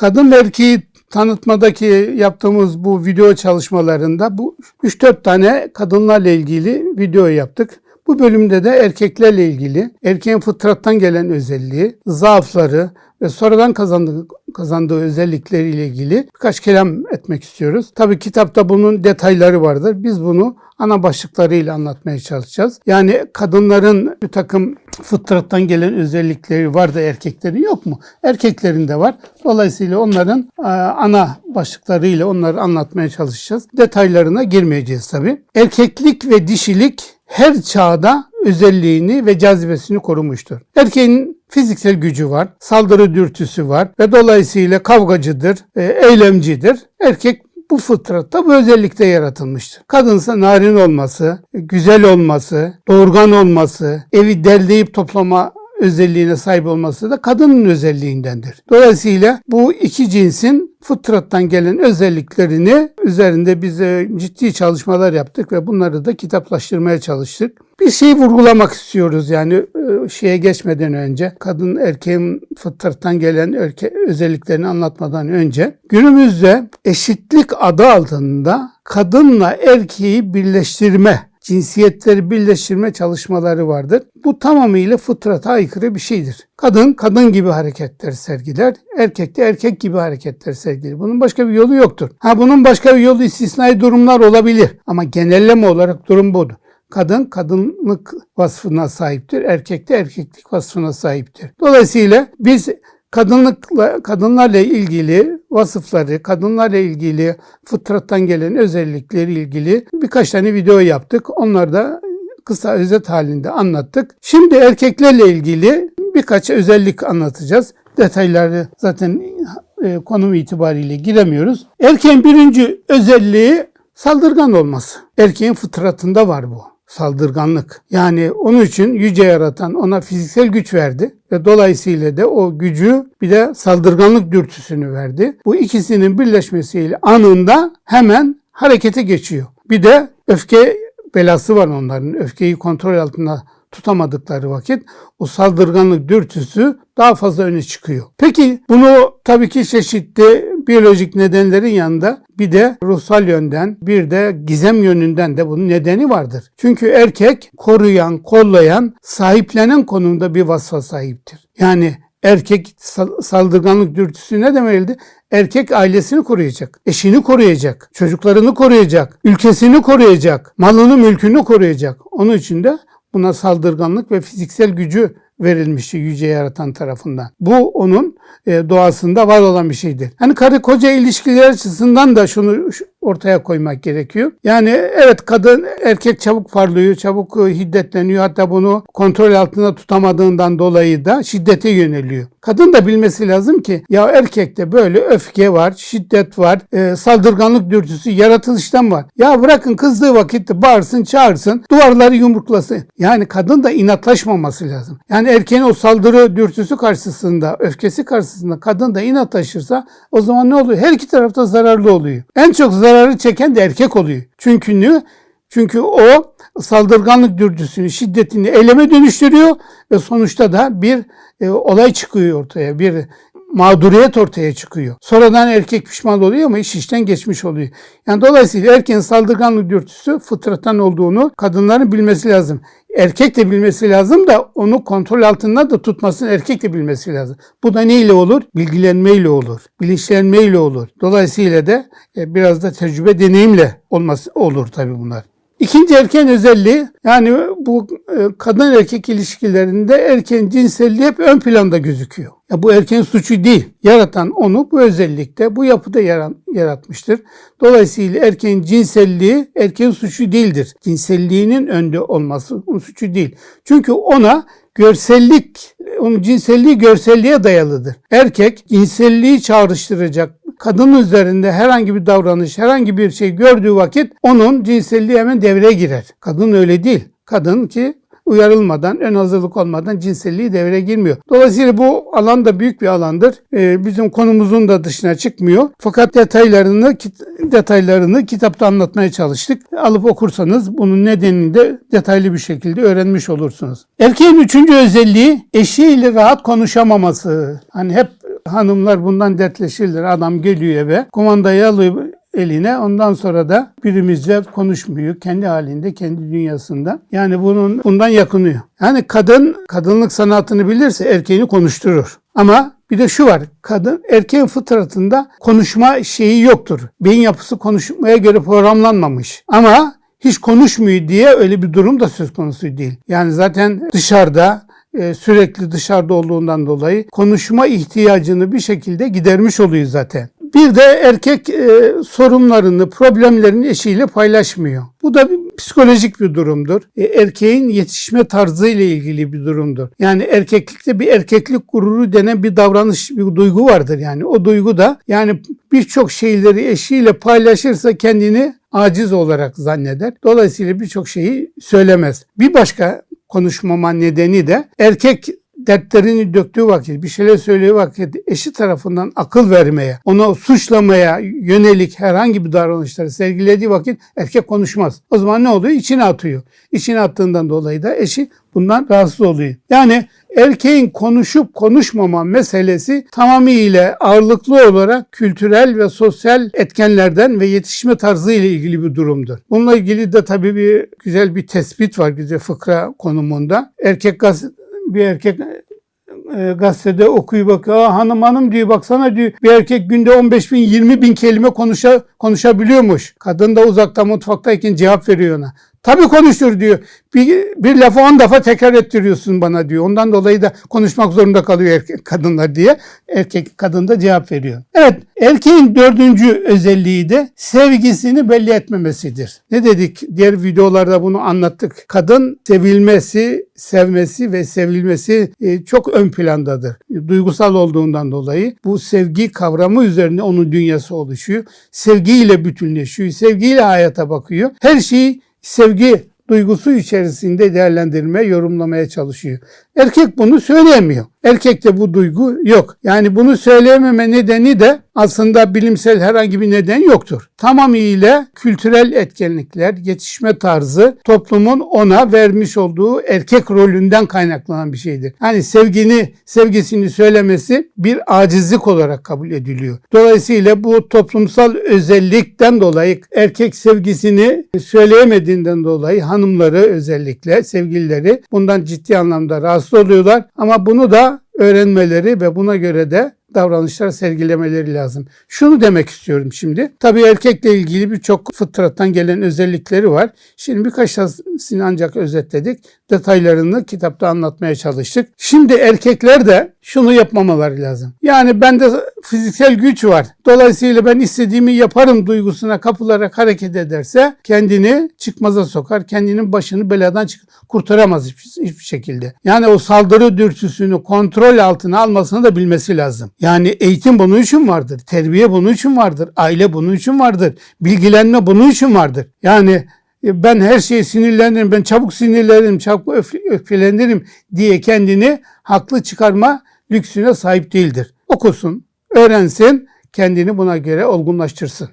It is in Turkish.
Kadın erkeği tanıtmadaki yaptığımız bu video çalışmalarında bu 3-4 tane kadınlarla ilgili video yaptık. Bu bölümde de erkeklerle ilgili erkeğin fıtrattan gelen özelliği, zaafları ve sonradan kazandığı, kazandığı özellikleriyle ilgili birkaç kelam etmek istiyoruz. Tabii kitapta bunun detayları vardır. Biz bunu ana başlıklarıyla anlatmaya çalışacağız. Yani kadınların bir takım fıtrattan gelen özellikleri var da erkeklerin yok mu? Erkeklerin de var. Dolayısıyla onların e, ana başlıklarıyla onları anlatmaya çalışacağız. Detaylarına girmeyeceğiz tabii. Erkeklik ve dişilik her çağda özelliğini ve cazibesini korumuştur. Erkeğin fiziksel gücü var, saldırı dürtüsü var ve dolayısıyla kavgacıdır, e, eylemcidir. Erkek bu fıtratta bu özellikte yaratılmıştır. Kadınsa narin olması, güzel olması, doğurgan olması, evi derleyip toplama özelliğine sahip olması da kadının özelliğindendir. Dolayısıyla bu iki cinsin fıtrattan gelen özelliklerini üzerinde biz e, ciddi çalışmalar yaptık ve bunları da kitaplaştırmaya çalıştık. Bir şeyi vurgulamak istiyoruz yani e, şeye geçmeden önce kadın erkeğin fıtrattan gelen erke özelliklerini anlatmadan önce günümüzde eşitlik adı altında kadınla erkeği birleştirme cinsiyetleri birleştirme çalışmaları vardır. Bu tamamıyla fıtrata aykırı bir şeydir. Kadın kadın gibi hareketler sergiler, erkek de erkek gibi hareketler sergiler. Bunun başka bir yolu yoktur. Ha bunun başka bir yolu istisnai durumlar olabilir ama genelleme olarak durum budur. Kadın kadınlık vasfına sahiptir, erkek de erkeklik vasfına sahiptir. Dolayısıyla biz kadınlıkla kadınlarla ilgili vasıfları, kadınlarla ilgili fıtrattan gelen özellikleri ilgili birkaç tane video yaptık. Onları da kısa özet halinde anlattık. Şimdi erkeklerle ilgili birkaç özellik anlatacağız. Detayları zaten e, konum itibariyle giremiyoruz. Erkeğin birinci özelliği saldırgan olması. Erkeğin fıtratında var bu saldırganlık. Yani onun için yüce yaratan ona fiziksel güç verdi ve dolayısıyla da o gücü bir de saldırganlık dürtüsünü verdi. Bu ikisinin birleşmesiyle anında hemen harekete geçiyor. Bir de öfke belası var onların. Öfkeyi kontrol altında tutamadıkları vakit o saldırganlık dürtüsü daha fazla öne çıkıyor. Peki bunu tabii ki çeşitli biyolojik nedenlerin yanında bir de ruhsal yönden bir de gizem yönünden de bunun nedeni vardır. Çünkü erkek koruyan, kollayan, sahiplenen konumda bir vasfa sahiptir. Yani erkek saldırganlık dürtüsü ne demekti? Erkek ailesini koruyacak, eşini koruyacak, çocuklarını koruyacak, ülkesini koruyacak, malını mülkünü koruyacak. Onun için de buna saldırganlık ve fiziksel gücü verilmişti yüce yaratan tarafından. Bu onun e, doğasında var olan bir şeydir. Hani karı koca ilişkiler açısından da şunu ortaya koymak gerekiyor. Yani evet kadın erkek çabuk parlıyor, çabuk e, hiddetleniyor. Hatta bunu kontrol altında tutamadığından dolayı da şiddete yöneliyor. Kadın da bilmesi lazım ki ya erkekte böyle öfke var, şiddet var, e, saldırganlık dürtüsü yaratılıştan var. Ya bırakın kızdığı vakitte bağırsın, çağırsın, duvarları yumruklasın. Yani kadın da inatlaşmaması lazım. Yani erkeğin o saldırı dürtüsü karşısında, öfkesi karşısında kadın da inatlaşırsa o zaman ne oluyor? Her iki tarafta zararlı oluyor. En çok zararı çeken de erkek oluyor. Çünkü ne? Çünkü o saldırganlık dürtüsünü, şiddetini eyleme dönüştürüyor ve sonuçta da bir e, olay çıkıyor ortaya. Bir mağduriyet ortaya çıkıyor. Sonradan erkek pişman oluyor ama iş işten geçmiş oluyor. Yani dolayısıyla erkeğin saldırganlık dürtüsü fıtrattan olduğunu kadınların bilmesi lazım. Erkek de bilmesi lazım da onu kontrol altında da tutmasını erkek de bilmesi lazım. Bu da neyle olur? Bilgilenmeyle olur. Bilinçlenmeyle olur. Dolayısıyla da e, biraz da tecrübe deneyimle olması olur tabii bunlar. İkinci erken özelliği yani bu e, kadın erkek ilişkilerinde erken cinselliği hep ön planda gözüküyor. Ya bu erken suçu değil. Yaratan onu bu özellikte, bu yapıda yaratmıştır. Dolayısıyla erken cinselliği erken suçu değildir. Cinselliğinin önde olması onun suçu değil. Çünkü ona görsellik, onun cinselliği görselliğe dayalıdır. Erkek cinselliği çağrıştıracak kadın üzerinde herhangi bir davranış, herhangi bir şey gördüğü vakit onun cinselliği hemen devreye girer. Kadın öyle değil. Kadın ki uyarılmadan, ön hazırlık olmadan cinselliği devreye girmiyor. Dolayısıyla bu alan da büyük bir alandır. Ee, bizim konumuzun da dışına çıkmıyor. Fakat detaylarını detaylarını kitapta anlatmaya çalıştık. Alıp okursanız bunun nedenini de detaylı bir şekilde öğrenmiş olursunuz. Erkeğin üçüncü özelliği eşiyle rahat konuşamaması. Hani hep hanımlar bundan dertleşirler. Adam geliyor eve, kumandayı alıyor eline. Ondan sonra da birimizle konuşmuyor. Kendi halinde, kendi dünyasında. Yani bunun bundan yakınıyor. Yani kadın kadınlık sanatını bilirse erkeğini konuşturur. Ama bir de şu var. Kadın erkeğin fıtratında konuşma şeyi yoktur. Beyin yapısı konuşmaya göre programlanmamış. Ama hiç konuşmuyor diye öyle bir durum da söz konusu değil. Yani zaten dışarıda e, sürekli dışarıda olduğundan dolayı konuşma ihtiyacını bir şekilde gidermiş oluyor zaten. Bir de erkek e, sorunlarını, problemlerini eşiyle paylaşmıyor. Bu da psikolojik bir durumdur. E, erkeğin yetişme tarzı ile ilgili bir durumdur. Yani erkeklikte bir erkeklik gururu denen bir davranış, bir duygu vardır yani. O duygu da yani birçok şeyleri eşiyle paylaşırsa kendini aciz olarak zanneder. Dolayısıyla birçok şeyi söylemez. Bir başka konuşmama nedeni de erkek dertlerini döktüğü vakit, bir şeyler söylediği vakit eşi tarafından akıl vermeye, onu suçlamaya yönelik herhangi bir davranışları sergilediği vakit erkek konuşmaz. O zaman ne oluyor? İçine atıyor. İçine attığından dolayı da eşi bundan rahatsız oluyor. Yani erkeğin konuşup konuşmama meselesi tamamıyla ağırlıklı olarak kültürel ve sosyal etkenlerden ve yetişme tarzı ile ilgili bir durumdur. Bununla ilgili de tabii bir güzel bir tespit var güzel fıkra konumunda. Erkek gaz bir erkek e, gazetede okuyup bakıyor. Aa, hanım hanım diyor baksana diyor bir erkek günde 15 bin 20 bin kelime konuşa, konuşabiliyormuş. Kadın da uzakta mutfaktayken cevap veriyor ona. Tabii konuşur diyor. Bir, bir lafı on defa tekrar ettiriyorsun bana diyor. Ondan dolayı da konuşmak zorunda kalıyor erkek, kadınlar diye. Erkek kadın da cevap veriyor. Evet erkeğin dördüncü özelliği de sevgisini belli etmemesidir. Ne dedik? Diğer videolarda bunu anlattık. Kadın sevilmesi, sevmesi ve sevilmesi e, çok ön plandadır. Duygusal olduğundan dolayı bu sevgi kavramı üzerine onun dünyası oluşuyor. Sevgiyle bütünleşiyor. Sevgiyle hayata bakıyor. Her şeyi sevgi duygusu içerisinde değerlendirmeye, yorumlamaya çalışıyor. Erkek bunu söyleyemiyor. Erkekte bu duygu yok. Yani bunu söyleyememe nedeni de aslında bilimsel herhangi bir neden yoktur. Tamamıyla kültürel etkenlikler, yetişme tarzı toplumun ona vermiş olduğu erkek rolünden kaynaklanan bir şeydir. Yani sevgini, sevgisini söylemesi bir acizlik olarak kabul ediliyor. Dolayısıyla bu toplumsal özellikten dolayı erkek sevgisini söyleyemediğinden dolayı hanımları özellikle sevgilileri bundan ciddi anlamda rahatsız oluyorlar. Ama bunu da öğrenmeleri ve buna göre de davranışlar sergilemeleri lazım. Şunu demek istiyorum şimdi. Tabii erkekle ilgili birçok fıtrattan gelen özellikleri var. Şimdi birkaç tanesini ancak özetledik. Detaylarını kitapta anlatmaya çalıştık. Şimdi erkekler de şunu yapmamaları lazım. Yani bende fiziksel güç var. Dolayısıyla ben istediğimi yaparım duygusuna kapılarak hareket ederse kendini çıkmaza sokar. Kendinin başını beladan kurtaramaz hiçbir, hiçbir şekilde. Yani o saldırı dürtüsünü kontrol altına almasını da bilmesi lazım. Yani eğitim bunun için vardır. Terbiye bunun için vardır. Aile bunun için vardır. Bilgilenme bunun için vardır. Yani e, ben her şeye sinirlenirim, ben çabuk sinirlenirim, çabuk öfkelenirim diye kendini haklı çıkarma lüksüne sahip değildir. Okusun, öğrensin, kendini buna göre olgunlaştırsın.